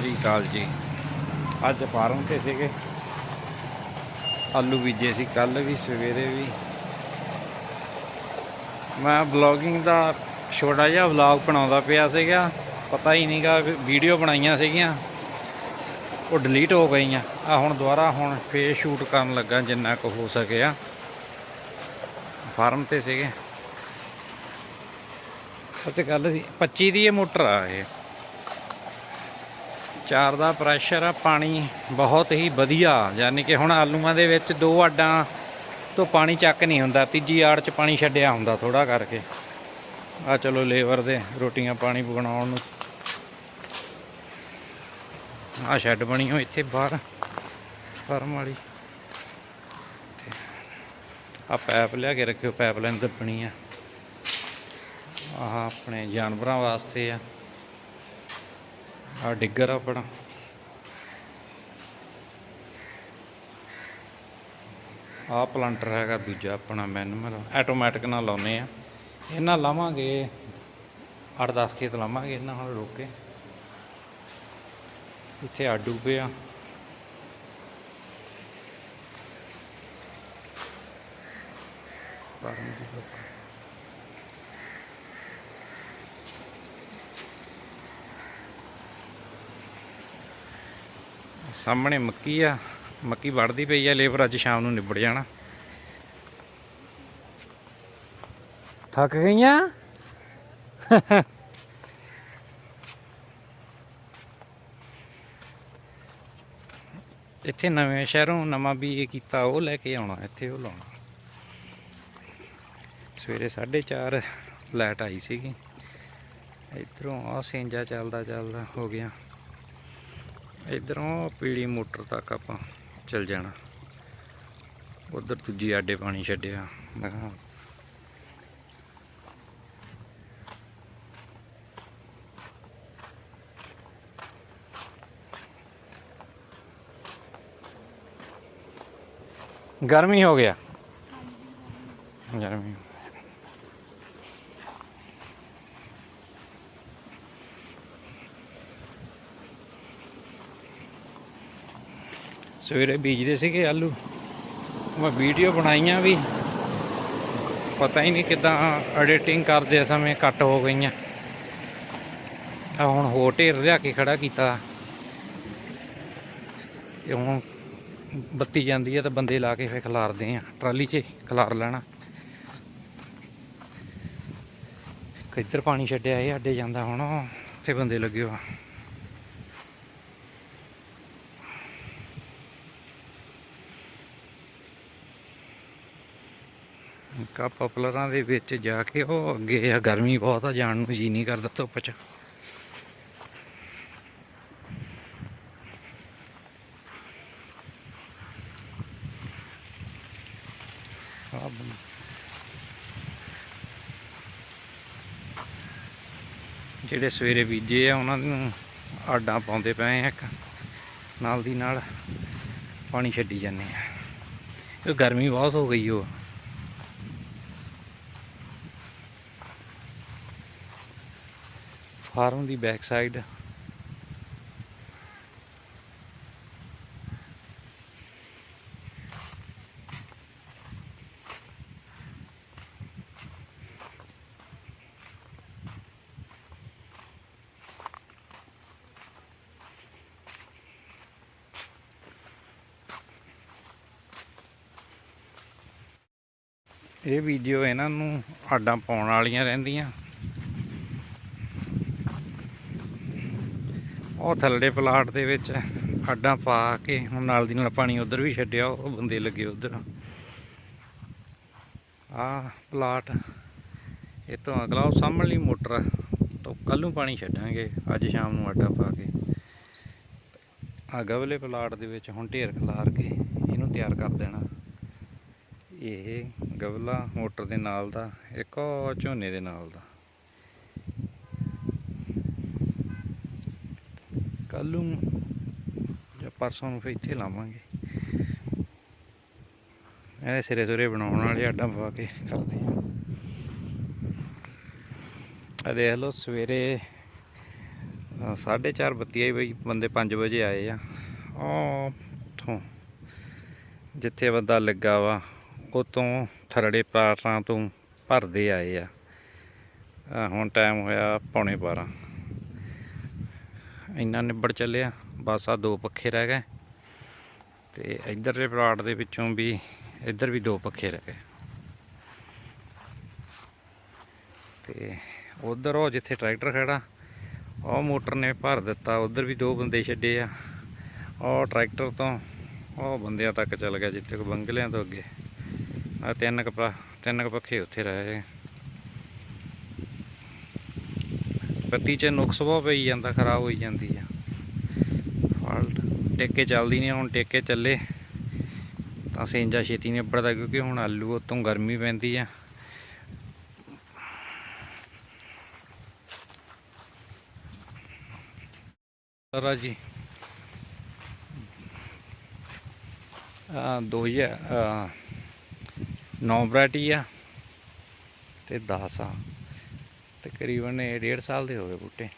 ਸ੍ਰੀ ਅਕਾਲ ਜੀ। ਅੱਜ ਫਾਰਮ ਤੇ ਸੀਗੇ। ਆਲੂ ਬੀਜੇ ਸੀ ਕੱਲ ਵੀ, ਸਵੇਰੇ ਵੀ। ਮੈਂ ਬਲੌਗਿੰਗ ਦਾ ਛੋਟਾ ਜਿਹਾ ਵਲੌਗ ਬਣਾਉਂਦਾ ਪਿਆ ਸੀਗਾ। ਪਤਾ ਹੀ ਨਹੀਂਗਾ ਵੀਡੀਓ ਬਣਾਈਆਂ ਸੀਗੀਆਂ। ਉਹ ਡਿਲੀਟ ਹੋ ਗਈਆਂ। ਆ ਹੁਣ ਦੁਬਾਰਾ ਹੁਣ ਫੇਰ ਸ਼ੂਟ ਕਰਨ ਲੱਗਾ, ਜਿੰਨਾ ਕੁ ਹੋ ਸਕਿਆ। ਫਾਰਮ ਤੇ ਸੀਗੇ। ਸੱਚ ਗੱਲ ਸੀ 25 ਦੀ ਇਹ ਮੋਟਰ ਆ ਇਹ। ਚਾਰ ਦਾ ਪ੍ਰੈਸ਼ਰ ਆ, ਪਾਣੀ ਬਹੁਤ ਹੀ ਵਧੀਆ, ਯਾਨੀ ਕਿ ਹੁਣ ਆਲੂਆਂ ਦੇ ਵਿੱਚ ਦੋ ਆਡਾਂ ਤੋਂ ਪਾਣੀ ਚੱਕ ਨਹੀਂ ਹੁੰਦਾ, ਤੀਜੀ ਆੜ 'ਚ ਪਾਣੀ ਛੱਡਿਆ ਹੁੰਦਾ ਥੋੜਾ ਕਰਕੇ। ਆ ਚਲੋ ਲੇਬਰ ਦੇ ਰੋਟੀਆਂ ਪਾਣੀ ਬਣਾਉਣ ਨੂੰ। ਆ ਸ਼ੈੱਡ ਬਣੀ ਹੋ ਇੱਥੇ ਬਾਹਰ, ਫਰਮ ਵਾਲੀ। ਆ ਪੈਪ ਲਿਆ ਕੇ ਰੱਖਿਓ ਪਾਈਪਲਾਈਨ ਦੱਬਣੀ ਆ। ਆਹ ਆਪਣੇ ਜਾਨਵਰਾਂ ਵਾਸਤੇ ਆ। ਆ ਡਿੱਗਰ ਆਪਣਾ। ਆ ਪਲਾਂਟਰ ਹੈਗਾ ਦੂਜਾ ਆਪਣਾ ਮੈਨੂਅਲ ਆਟੋਮੈਟਿਕ ਨਾਲ ਲਾਉਨੇ ਆ। ਇਹਨਾਂ ਲਾਵਾਂਗੇ 8-10 ਖੇਤ ਲਾਵਾਂਗੇ, ਇਹਨਾਂ ਨਾਲ ਰੋਕ ਕੇ। ਇੱਥੇ ਆਡੂ ਪਿਆ ਫਾਰਮ ਦੀ ਲੋਕ ਸਾਹਮਣੇ ਮੱਕੀ ਆ। ਮੱਕੀ ਵੜਦੀ ਪਈ ਆ ਲੇਬਰ ਅੱਜ ਸ਼ਾਮ ਨੂੰ ਨਿਬੜ ਜਾਣਾ। ਥੱਕ ਗਈਆਂ? ਇੱਥੇ ਨਵੇਂ ਸ਼ਹਿਰੋਂ ਨਵਾਂ ਵੀ ਇਹ ਕੀਤਾ ਉਹ ਲੈ ਕੇ ਆਉਣਾ ਇੱਥੇ ਉਹ ਲਾਉਣਾ। ਸਵੇਰੇ 4:30 ਲਾਈਟ ਆਈ ਸੀਗੀ। ਇਧਰੋਂ ਆ ਸਿੰਜਾ ਚੱਲਦਾ ਚੱਲਦਾ ਹੋ ਗਿਆ। ਇਧਰੋਂ ਪੀਲੀ ਮੋਟਰ ਤੱਕ ਆਪਾਂ ਚੱਲ ਜਾਣਾ। ਉਧਰ ਦੂਜੀ ਆਡੇ ਪਾਣੀ ਛੱਡਿਆ। ਮੈਂ ਕਿਹਾ ਗਰਮੀ ਹੋ ਗਿਆ। ਗਰਮੀ ਸਵੇਰੇ ਬੀਜਦੇ ਸੀਗੇ ਆਲੂ। ਮੈਂ ਵੀਡੀਓ ਬਣਾਈਆਂ ਵੀ। ਪਤਾ ਹੀ ਨਹੀਂ ਕਿਦਾਂ ਐਡੀਟਿੰਗ ਕਰਦੇ ਸਮੇਂ ਕੱਟ ਹੋ ਗਈਆਂ। ਆ ਹੁਣ ਹੋਰ ਢੇਰ ਲਿਆ ਕੇ ਖੜਾ ਕੀਤਾ। ਇਹ ਹੁਣ ਬੱਤੀ ਜਾਂਦੀ ਹੈ ਤਾਂ ਬੰਦੇ ਲਾ ਕੇ ਫੇਰ ਖਲਾਰਦੇ ਆ। ਟਰਾਲੀ 'ਚ ਖਲਾਰ ਲੈਣਾ। ਕਿੱਧਰ ਪਾਣੀ ਛੱਡਿਆ ਇਹ? ਅੱਡੇ ਜਾਂਦਾ ਹੁਣ। ਉੱਥੇ ਬੰਦੇ ਲੱਗੇ ਹੋ ਕਾ ਪਪਲਰਾਂ ਦੇ ਵਿੱਚ ਜਾ ਕੇ ਉਹ ਅੱਗੇ ਆ, ਗਰਮੀ ਬਹੁਤ ਆ, ਜਾਣ ਨੂੰ ਜੀ ਨਹੀਂ ਕਰਦਾ ਧੁੱਪ 'ਚ। ਆਹ ਜਿਹੜੇ ਸਵੇਰੇ ਬੀਜੇ ਆ, ਉਹਨਾਂ ਨੂੰ ਆਡਾਂ ਪਾਉਂਦੇ ਪਏ ਆ ਇੱਕ। ਨਾਲ ਦੀ ਨਾਲ ਪਾਣੀ ਛੱਡੀ ਜਾਂਦੇ ਆ। ਇਹ ਗਰਮੀ ਬਹੁਤ ਹੋ ਗਈ ਉਹ ਫਾਰਮ ਦੀ ਬੈਕ ਸਾਈਡ ਇਹ ਵੀਡੀਓ ਇਹਨਾਂ ਨੂੰ ਆਡਾਂ ਪਾਉਣ ਵਾਲੀਆਂ ਰਹਿੰਦੀਆਂ। ਉਹ ਥੱਲੇ ਪਲਾਟ ਦੇ ਵਿੱਚ ਆਡਾਂ ਪਾ ਕੇ, ਹੁਣ ਨਾਲ ਦੀ ਨਾਲ ਪਾਣੀ ਉਧਰ ਵੀ ਛੱਡਿਆ, ਉਹ ਬੰਦੇ ਲੱਗੇ ਉਧਰ। ਆ ਪਲਾਟ, ਇਹ ਤੋਂ ਅਗਲਾ, ਉਹ ਸਾਹਮਣੇ ਮੋਟਰ ਤੋਂ ਕੱਲ ਨੂੰ ਪਾਣੀ ਛੱਡਾਂਗੇ, ਅੱਜ ਸ਼ਾਮ ਨੂੰ ਆਡਾ ਪਾ ਕੇ। ਆ ਗਵਲੇ ਪਲਾਟ ਦੇ ਵਿੱਚ ਹੁਣ ਢੇਰ ਖਲਾਰ ਕੇ ਇਹਨੂੰ ਤਿਆਰ ਕਰ ਦੇਣਾ। ਇਹ ਗਵਲਾ ਮੋਟਰ ਦੇ ਨਾਲ ਦਾ, ਇੱਕ ਝੋਨੇ ਦੇ ਨਾਲ ਦਾ। ਕੱਲ ਨੂੰ ਜਾਂ ਪਰਸੋਂ ਨੂੰ ਫਿਰ ਇੱਥੇ ਲਾਵਾਂਗੇ। ਇਹ ਸਿਰੇ ਸੁਰੇ ਬਣਾਉਣ ਵਾਲੇ ਆਡਾਂ ਪਾ ਕੇ ਕਰਦੇ ਆ। ਆ ਦੇਖ ਲਓ ਸਵੇਰੇ 4:30 ਬੱਤੀ ਆਈ ਬਈ, ਬੰਦੇ 5 ਵਜੇ ਆਏ ਆ। ਉਹ ਉੱਥੋਂ ਜਿੱਥੇ ਬੰਦਾ ਲੱਗਾ ਵਾ ਉਤੋਂ ਥਰੜੇ ਪਾਰਾਂ ਤੋਂ ਭਰਦੇ ਆਏ ਆ। ਹੁਣ ਟਾਈਮ ਹੋਇਆ ਪੌਣੇ 12 ਇੰਨਾ ਨਿਬੜ ਚੱਲਿਆ, ਬਸ ਆ ਦੋ ਪੱਖੇ ਰਹਿ ਗਏ। ਤੇ ਇਧਰਲੇ ਪਲਾਟ ਦੇ ਵਿੱਚੋਂ ਵੀ, ਇੱਧਰ ਵੀ ਦੋ ਪੱਖੇ ਰਹਿ ਗਏ। ਤੇ ਉਧਰ ਉਹ ਜਿੱਥੇ ਟਰੈਕਟਰ ਖੜਾ, ਉਹ ਮੋਟਰ ਨੇ ਭਰ ਦਿੱਤਾ, ਉਧਰ ਵੀ ਦੋ ਬੰਦੇ ਛੱਡੇ ਆ। ਉਹ ਟਰੈਕਟਰ ਤੋਂ ਉਹ ਬੰਦਿਆਂ ਤੱਕ ਚੱਲ ਗਿਆ, ਜਿੱਥੇ ਕੋ ਬੰਗਲਿਆਂ ਤੋਂ ਅੱਗੇ। ਆ ਤਿੰਨ ਕਪਾ ਤਿੰਨ ਕੁ ਪੱਖੇ ਉੱਥੇ ਰਹਿ ਗਏ। ਬੱਤੀ 'ਚ ਨੁਕਸ ਬਹੁਤ ਪਈ ਜਾਂਦਾ, ਖਰਾਬ ਹੋਈ ਜਾਂਦੀ ਆ। ਫਾਲਟ ਟੇਕੇ ਚੱਲਦੀ ਨਹੀਂ, ਹੁਣ ਟੇਕੇ ਚੱਲੇ। ਤਾਂ ਸਿੰਜਾ ਛੇਤੀ ਨਹੀਂ ਨਿਬੜਦਾ, ਕਿਉਂਕਿ ਹੁਣ ਆਲੂ ਉਤੋਂ ਗਰਮੀ ਪੈਂਦੀ ਆ। ਸਰਾ ਜੀ। ਆ ਦੋ ਹਜ਼ਾਰ ਨੌ ਵੈਰਾਈਟੀ ਆ ਤੇ 10 ਆ। ਤਕਰੀਬਨ ਇਹ ਡੇਢ ਸਾਲ ਦੇ ਹੋ ਗਏ ਬੂਟੇ।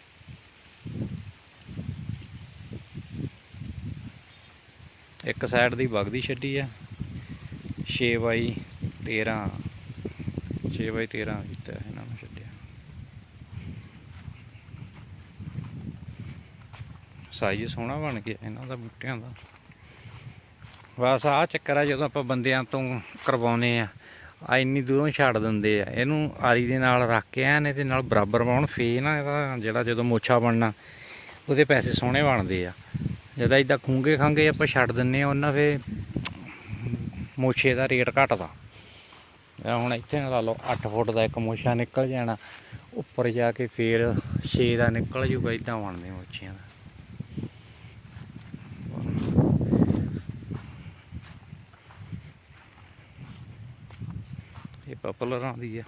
ਇੱਕ ਸਾਈਡ ਦੀ ਵਗਦੀ ਛੱਡੀ ਆ। 6 ਬਾਈ 13 6 ਬਾਈ 13 ਕੀਤਾ ਇਹਨਾਂ ਨੂੰ ਛੱਡਿਆ। ਸਾਈਜ਼ ਸੋਹਣਾ ਬਣ ਗਿਆ ਇਹਨਾਂ ਦਾ ਬੂਟਿਆਂ ਦਾ। ਬਸ ਆਹ ਚੱਕਰ ਆ ਜਦੋਂ ਆਪਾਂ ਬੰਦਿਆਂ ਤੋਂ ਕਰਵਾਉਨੇ ਆ। ਆ ਇੰਨੀ ਦੂਰੋਂ ਛੱਡ ਦਿੰਦੇ ਆ। ਇਹਨੂੰ ਆਰੀ ਦੇ ਨਾਲ ਰੱਖ ਕੇ ਐਨ ਇਹਦੇ ਨਾਲ ਬਰਾਬਰ ਪਾਉਣ ਫੇ ਨਾ ਇਹਦਾ ਜਿਹੜਾ ਜਦੋਂ ਮੋਛਾ ਬਣਨਾ, ਉਹਦੇ ਪੈਸੇ ਸੋਹਣੇ ਬਣਦੇ ਆ। ਜਦੋਂ ਇਦਾਂ ਖੂੰਗੇ ਖਾਂਗੇ ਆਪਾਂ ਛੱਡ ਦਿੰਨੇ ਆ, ਉਹਨਾਂ ਫੇ ਮੋਛੇ ਦਾ ਰੇਟ ਘਟਦਾ। ਹੁਣ ਇੱਥੇ ਲਾ ਲਓ 8 ਫੁੱਟ ਦਾ ਇੱਕ ਮੋਛਾ ਨਿਕਲ ਜਾਣਾ, ਉੱਪਰ ਜਾ ਕੇ ਫੇਰ 6 ਦਾ ਨਿਕਲ ਜੂਗਾ ਇਦਾਂ ਬਣਦੇ ਮੋਛੀਆਂ ਦਾ। ਪਪਲਰਾਂ ਦੀ ਆ।